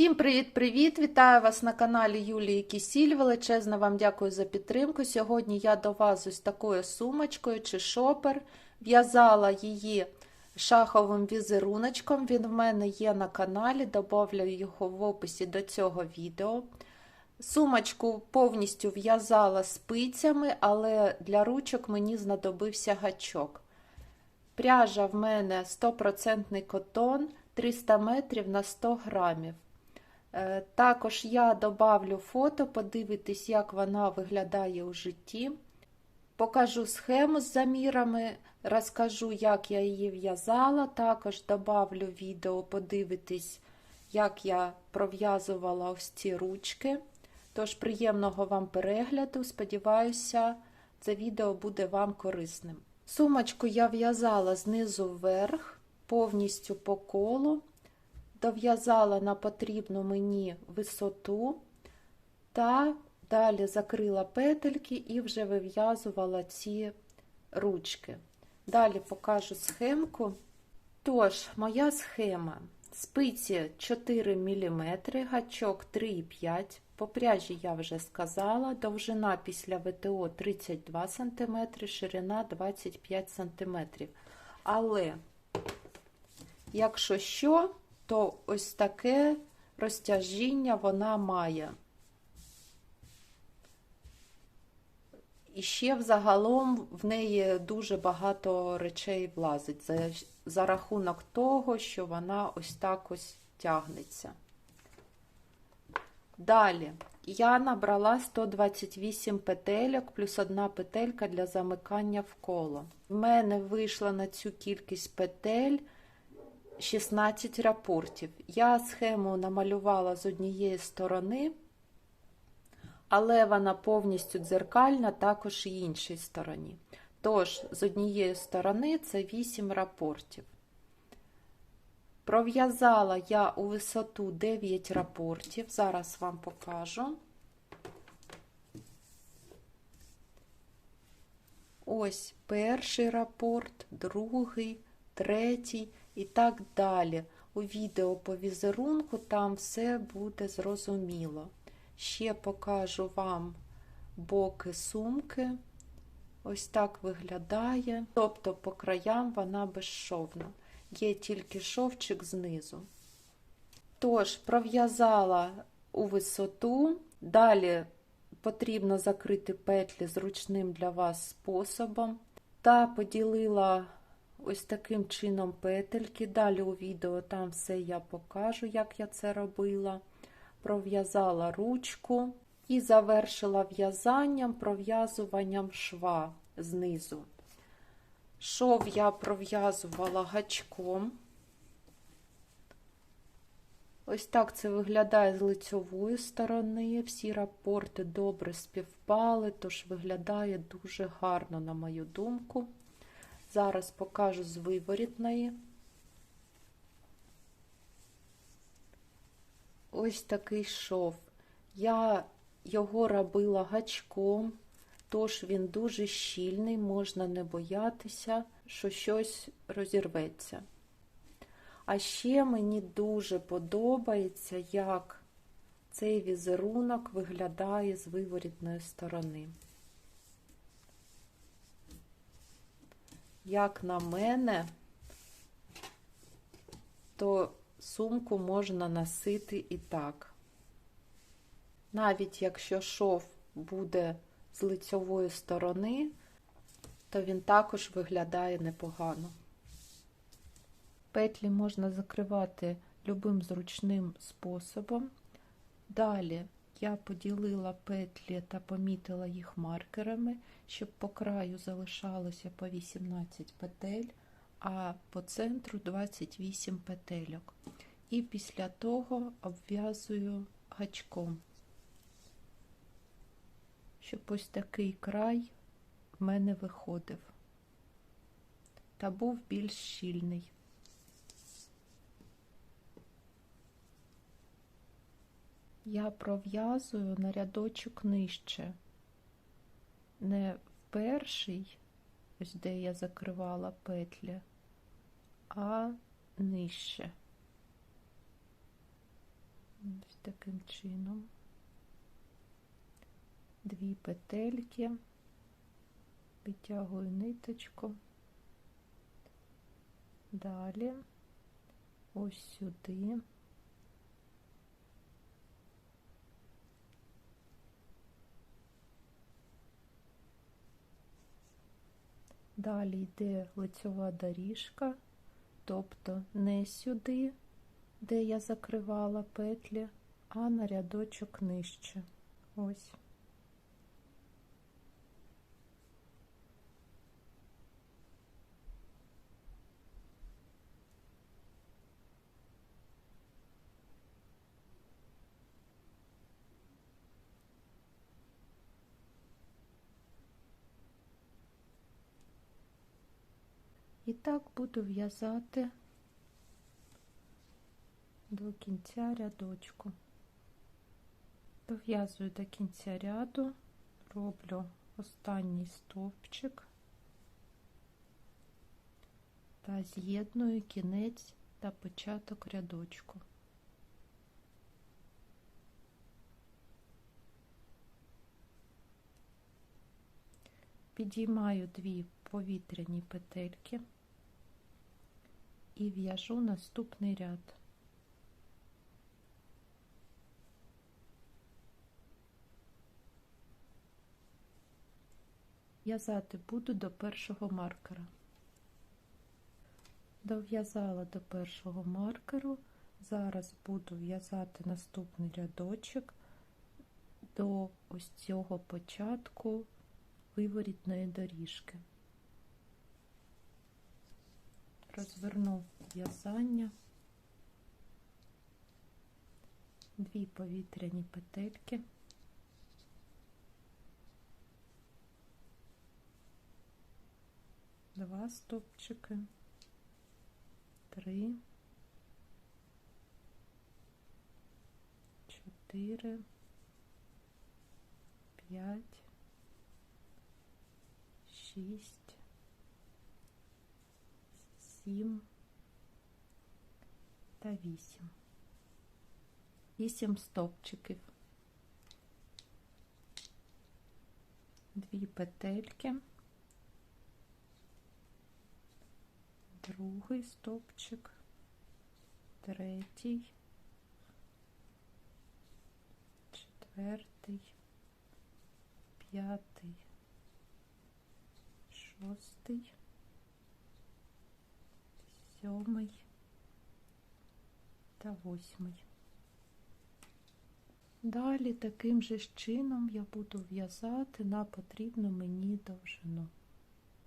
Всім привіт-привіт! Вітаю вас на каналі Юлії Кісіль. Величезно вам дякую за підтримку. Сьогодні я до вас ось такою сумочкою чи шопер. В'язала її шаховим візеруночком. Він в мене є на каналі, добавлю його в описі до цього відео. Сумочку повністю в'язала спицями, але для ручок мені знадобився гачок. Пряжа в мене 100% котон 300 метрів на 100 грамів. Е, Також я добавлю фото, подивитись, як вона виглядає у житті. Покажу схему з замірами, розкажу, як я її в'язала. Також добавлю відео, подивитись, як я пров'язувала ось ці ручки. Тож, приємного вам перегляду. Сподіваюся, це відео буде вам корисним. Сумочку я в'язала знизу вверх, повністю по колу дов'язала на потрібну мені висоту та далі закрила петельки і вже вив'язувала ці ручки. Далі покажу схемку. Тож, моя схема. Спиці 4 мм, гачок 3,5 По пряжі я вже сказала, довжина після ВТО 32 см, ширина 25 см. Але, якщо що, то ось таке розтяжіння вона має. І ще взагалом в неї дуже багато речей влазить за, за рахунок того, що вона ось так ось тягнеться. Далі я набрала 128 петельок плюс одна петелька для замикання в коло. В мене вийшла на цю кількість петель 16 рапортів. Я схему намалювала з однієї сторони, але вона повністю дзеркальна також і іншій стороні. Тож, з однієї сторони це 8 рапортів. Пров'язала я у висоту 9 рапортів, зараз вам покажу. Ось перший рапорт, другий, третій і так далі. У відео по візерунку там все буде зрозуміло. Ще покажу вам боки сумки. Ось так виглядає. Тобто по краям вона безшовна. Є тільки шовчик знизу. Тож, пров'язала у висоту, далі потрібно закрити петлі зручним для вас способом. Та поділила ось таким чином петельки. Далі у відео там все я покажу, як я це робила. Пров'язала ручку і завершила в'язанням пров'язуванням шва знизу. Шов я пров'язувала гачком. Ось так це виглядає з лицьової сторони. Всі рапорти добре співпали, тож виглядає дуже гарно, на мою думку. Зараз покажу з виворітної. Ось такий шов. Я його робила гачком, тож він дуже щільний, можна не боятися, що щось розірветься. А ще мені дуже подобається, як цей візерунок виглядає з виворітної сторони. Як на мене, то сумку можна носити і так. Навіть якщо шов буде з лицьової сторони, то він також виглядає непогано. Петлі можна закривати любим зручним способом. Далі я поділила петлі та помітила їх маркерами, щоб по краю залишалося по 18 петель, а по центру 28 петельок. І після того обв'язую гачком, щоб ось такий край в мене виходив та був більш щільний. Я пров'язую на рядочок нижче, не в перший, ось де я закривала петлі, а нижче. Ось таким чином. Дві петельки, витягую ниточку. Далі ось сюди. Далі йде лицьова доріжка, тобто не сюди, де я закривала петлі, а на рядочок нижче. Ось. І так буду в'язати до кінця рядочку. Дов'язую до кінця ряду, роблю останній стовпчик та з'єдную кінець та початок рядочку. Підіймаю дві повітряні петельки і в'яжу наступний ряд. В'язати буду до першого маркера. Дов'язала до першого маркеру, зараз буду в'язати наступний рядочок до ось цього початку виворітної доріжки. Розверну в'язання, дві повітряні петельки, два стопчики, три, чотири, п'ять, шість, сім та вісім. Вісім стовпчиків. Дві петельки, другий стовпчик, третій, четвертий, п'ятий, шостий, сьомий та восьмий. Далі таким же чином я буду в'язати на потрібну мені довжину.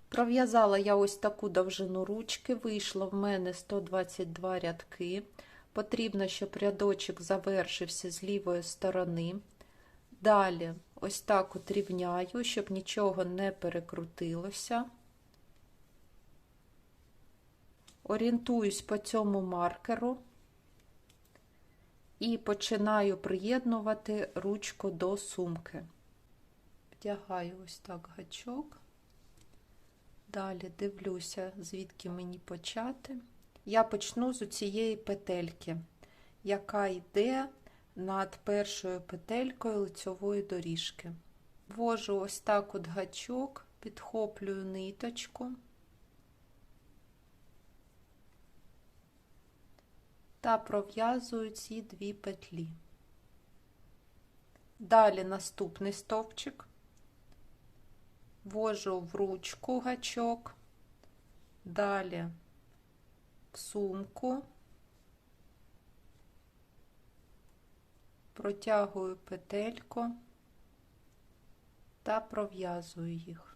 Пров'язала я ось таку довжину ручки, вийшло в мене 122 рядки. Потрібно, щоб рядочок завершився з лівої сторони. Далі ось так от рівняю, щоб нічого не перекрутилося. Орієнтуюсь по цьому маркеру і починаю приєднувати ручку до сумки. Вдягаю ось так гачок. Далі дивлюся, звідки мені почати. Я почну з цієї петельки, яка йде над першою петелькою лицьової доріжки. Ввожу ось так от гачок, підхоплюю ниточку. Та пров'язую ці дві петлі. Далі наступний стовпчик, ввожу в ручку гачок, далі в сумку, протягую петельку та пров'язую їх.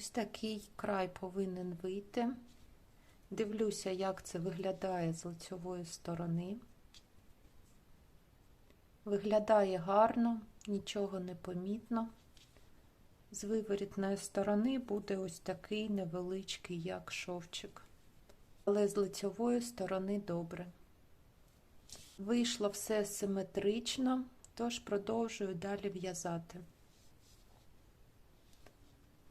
Ось такий край повинен вийти. Дивлюся, як це виглядає з лицьової сторони. Виглядає гарно, нічого не помітно. З виворітної сторони буде ось такий невеличкий, як шовчик. Але з лицьової сторони добре. Вийшло все симетрично, тож продовжую далі в'язати.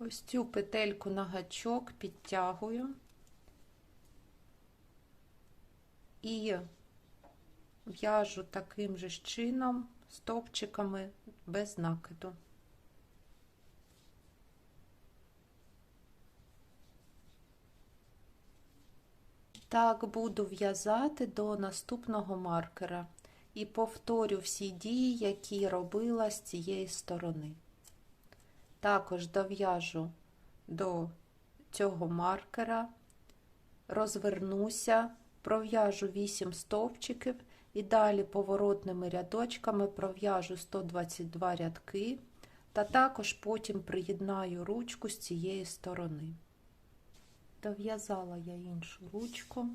Ось цю петельку на гачок підтягую і в'яжу таким же чином стовпчиками без накиду. Так буду в'язати до наступного маркера і повторю всі дії, які робила з цієї сторони. Також дов'яжу до цього маркера, розвернуся, пров'яжу 8 стовпчиків і далі поворотними рядочками пров'яжу 122 рядки, та також потім приєднаю ручку з цієї сторони. Дов'язала я іншу ручку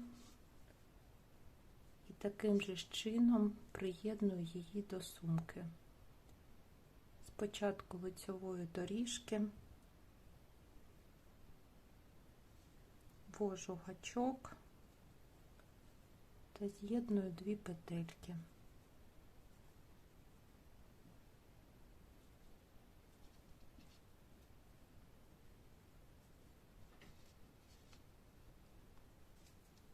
і таким же чином приєдную її до сумки. Спочатку лицьової доріжки, ввожу гачок та з'єдную дві петельки.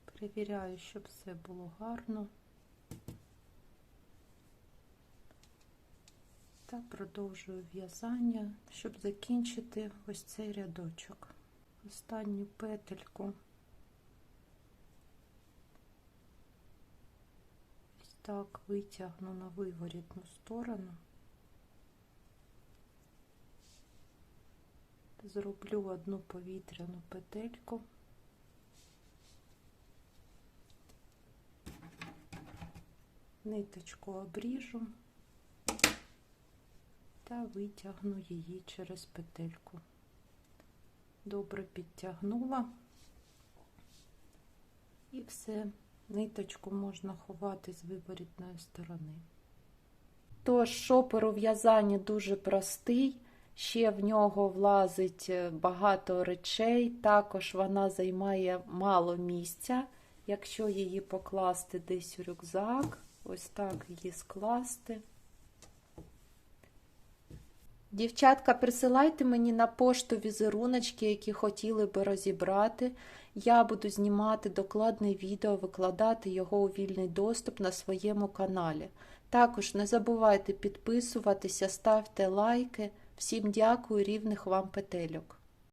Перевіряю, щоб все було гарно. Та продовжую в'язання, щоб закінчити ось цей рядочок. Останню петельку ось так витягну на виворітну сторону. Зроблю одну повітряну петельку. Ниточку обріжу та витягну її через петельку. Добре підтягнула і все, ниточку можна ховати з виворітної сторони. Тож шопер у в'язанні дуже простий, ще в нього влазить багато речей, також вона займає мало місця, якщо її покласти десь у рюкзак, ось так її скласти. Дівчатка, присилайте мені на пошту візеруночки, які хотіли би розібрати. Я буду знімати докладне відео, викладати його у вільний доступ на своєму каналі. Також не забувайте підписуватися, ставте лайки. Всім дякую, рівних вам петельок.